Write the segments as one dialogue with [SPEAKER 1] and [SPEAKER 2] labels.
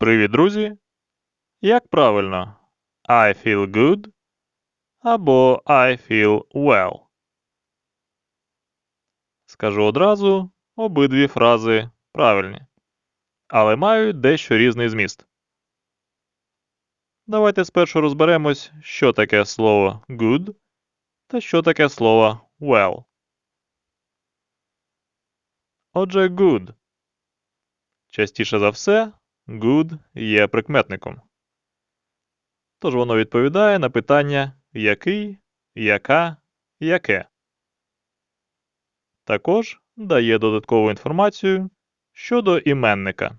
[SPEAKER 1] Привіт, друзі! Як правильно? I feel good або I feel well. Скажу одразу, обидві фрази правильні, але мають дещо різний зміст. Давайте спершу розберемось, що таке слово good та що таке слово well. Отже, good. Частіше за все, good є прикметником. Тож воно відповідає на питання який, яка, яке. Також дає додаткову інформацію щодо іменника.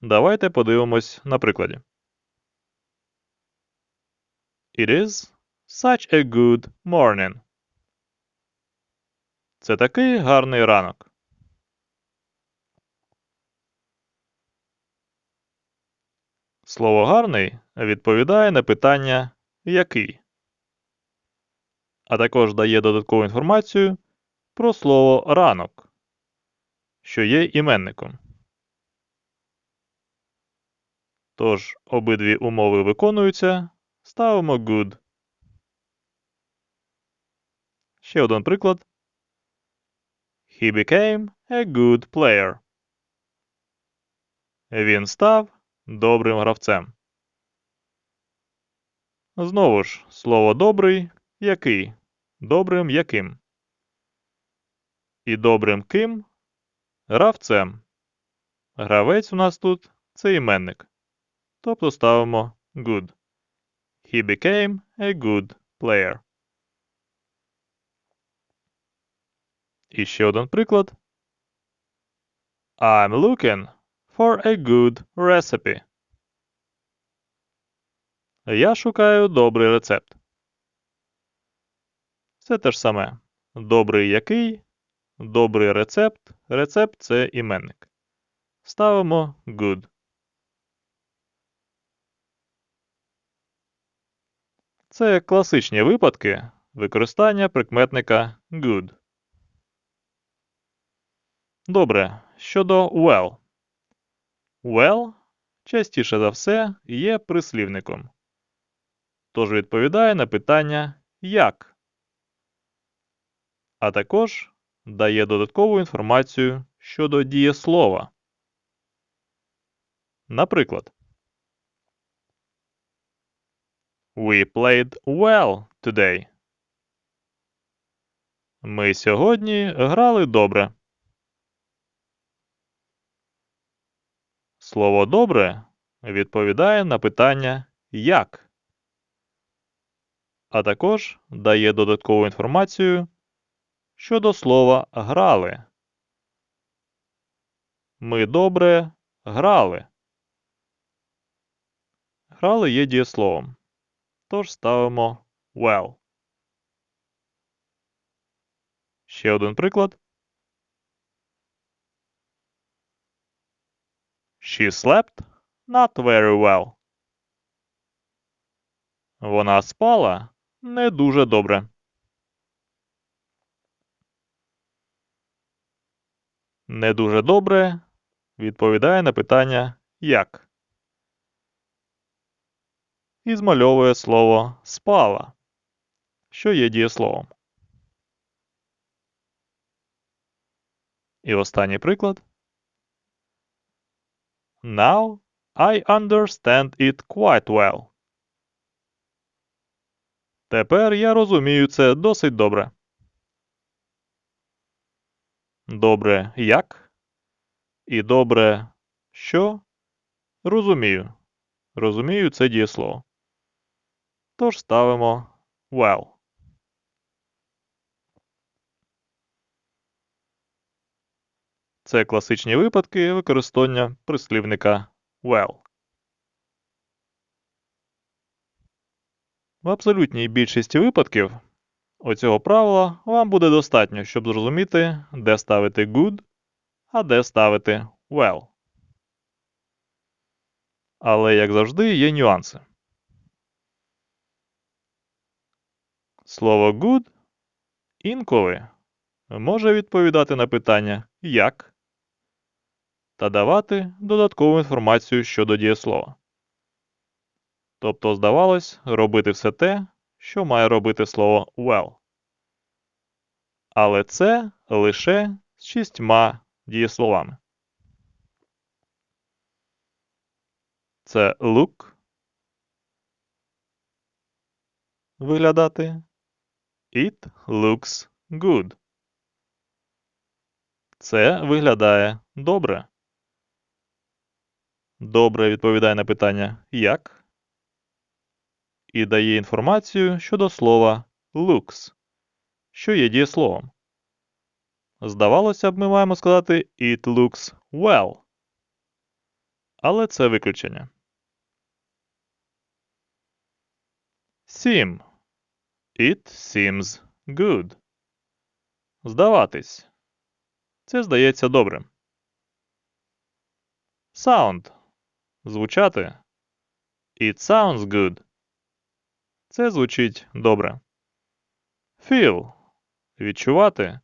[SPEAKER 1] Давайте подивимось на прикладі. It is such a good morning. Це такий гарний ранок. Слово гарний відповідає на питання який, а також дає додаткову інформацію про слово ранок, що є іменником. Тож обидві умови виконуються, ставимо good. Ще один приклад. He became a good player. Він став добрим гравцем. Знову ж, слово добрий який? Добрим яким? І добрим ким? Гравцем. Гравець у нас тут це іменник. Тобто ставимо good. He became a good player. І ще один приклад. I'm looking for a good recipe. Я шукаю добрий рецепт. Це те ж саме. Добрий який, добрий рецепт. Рецепт це іменник. Ставимо good. Це класичні випадки використання прикметника good. Добре. Щодо well. Well частіше за все є прислівником. Тож відповідає на питання як, а також дає додаткову інформацію щодо дієслова. Наприклад, We played well today. Ми сьогодні грали добре. Слово добре відповідає на питання як, а також дає додаткову інформацію щодо слова грали. Ми добре грали. Грали є дієсловом. Тож ставимо well. Ще один приклад. She slept not very well. Вона спала не дуже добре. Не дуже добре відповідає на питання як. І змальовує слово спала, що є дієсловом. І останній приклад. Now I understand it quite well. Тепер я розумію це досить добре. Добре як? І добре що? Розумію. Розумію це дієслово. Тож ставимо well. Це класичні випадки використання прислівника well. В абсолютній більшості випадків оцього правила вам буде достатньо, щоб зрозуміти, де ставити good, а де ставити well. Але, як завжди, є нюанси. Слово good інколи може відповідати на питання як, та давати додаткову інформацію щодо дієслова. Тобто, здавалось, робити все те, що має робити слово well. Але це лише з шістьма дієсловами. Це look, виглядати. It looks good. Це виглядає добре. Добре відповідає на питання як і дає інформацію щодо слова looks, що є дієсловом. Здавалося б, ми маємо сказати It looks well. Але це виключення. 7. It seems good. Здаватись. Це здається добре. Sound. Звучати. It sounds good. Це звучить добре. Feel. Відчувати.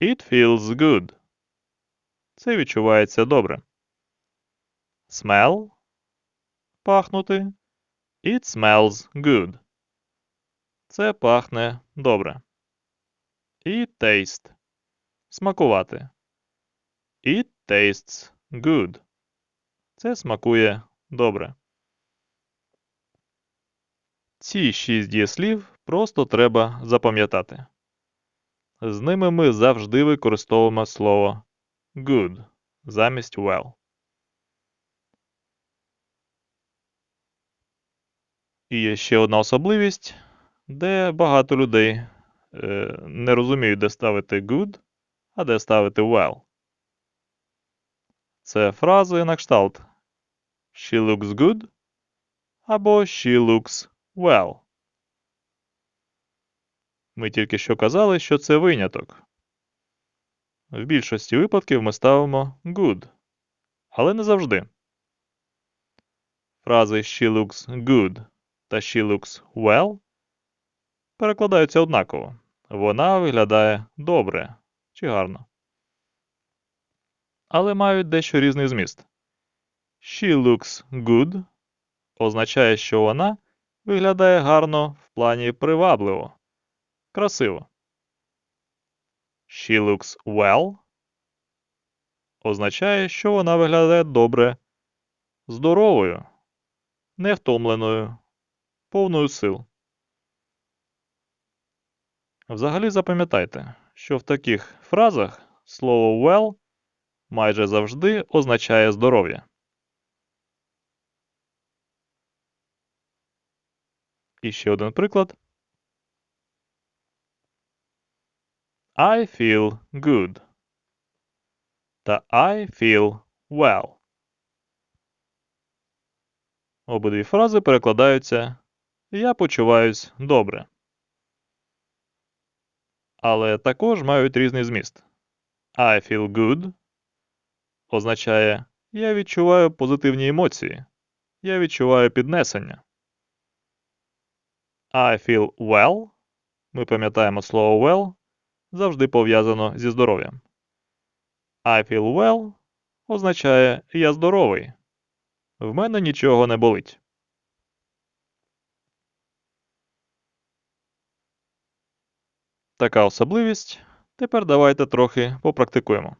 [SPEAKER 1] It feels good. Це відчувається добре. Smell. Пахнути. It smells good. Це пахне добре. І taste. Смакувати. It tastes good. Це смакує добре. Ці шість дієслів просто треба запам'ятати. З ними ми завжди використовуємо слово good замість well. І є ще одна особливість, де багато людей е, не розуміють, де ставити good, а де ставити well. Це фрази на кшталт She looks good або She looks well. Ми тільки що казали, що це виняток. В більшості випадків ми ставимо good, але не завжди. Фрази She looks good та She looks well перекладаються однаково. Вона виглядає добре чи гарно. Але мають дещо різний зміст. She looks good означає, що вона виглядає гарно в плані привабливо, красиво. She looks well означає, що вона виглядає добре, здоровою, невтомленою, повною сил. Взагалі запам'ятайте, що в таких фразах слово well майже завжди означає здоров'я. І ще один приклад. I feel good. Та I feel well. Обидві фрази перекладаються Я почуваюсь добре. Але також мають різний зміст. I feel good означає Я відчуваю позитивні емоції. Я відчуваю піднесення. I feel well. Ми пам'ятаємо слово well завжди пов'язано зі здоров'ям. I feel well означає Я здоровий. В мене нічого не болить. Така особливість. Тепер давайте трохи попрактикуємо.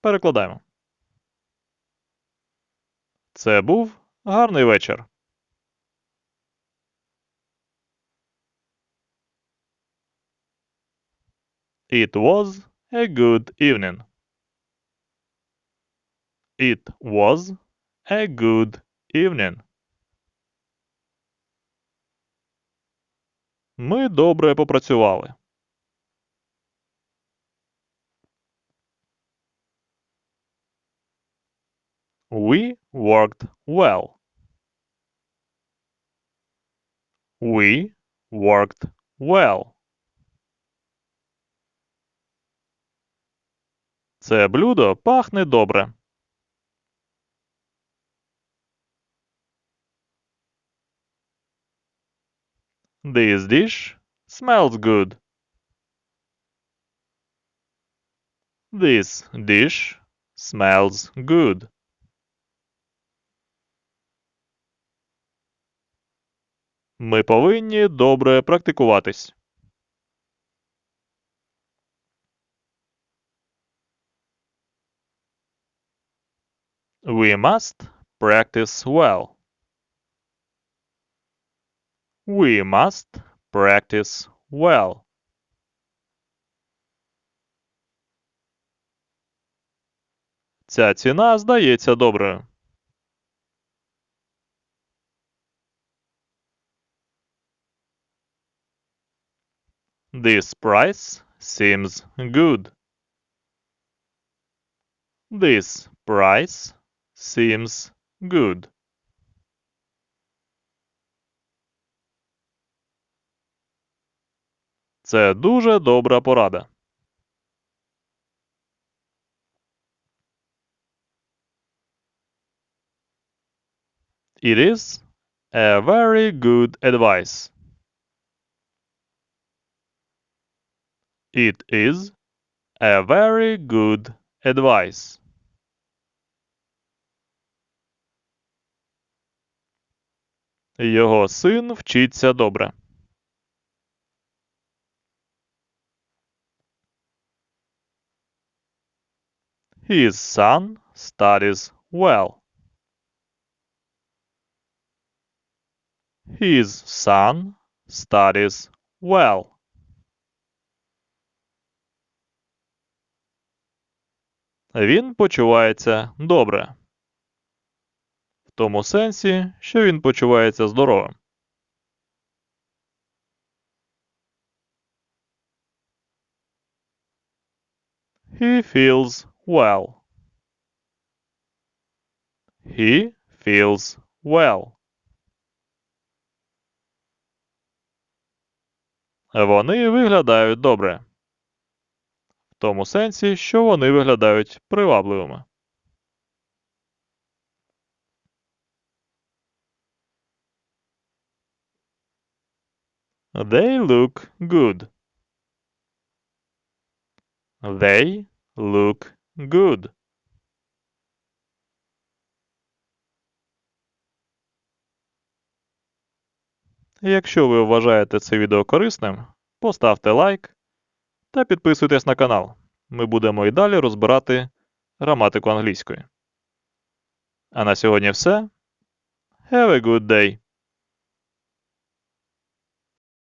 [SPEAKER 1] Перекладаємо. Це був гарний вечір. It was a good evening. It was a good evening. Ми добре попрацювали. We worked well. We worked well. Це блюдо пахне добре. This dish smells good. This dish smells good. Ми повинні добре практикуватись. We must practice well. We must practice well. Ця ціна здається доброю. This price seems good. This price seems good. Це дуже добра порада. It is a very good advice. It is a very good advice. Його син вчиться добре. His son studies well. His son studies well. Він почувається добре. Тому сенсі, що він почувається здоровим. He feels well. He feels well. Вони виглядають добре. В тому сенсі, що вони виглядають привабливими. They look good. They look good. Якщо ви вважаєте це відео корисним, поставте лайк та підписуйтесь на канал. Ми будемо і далі розбирати граматику англійської. А на сьогодні все. Have a good day!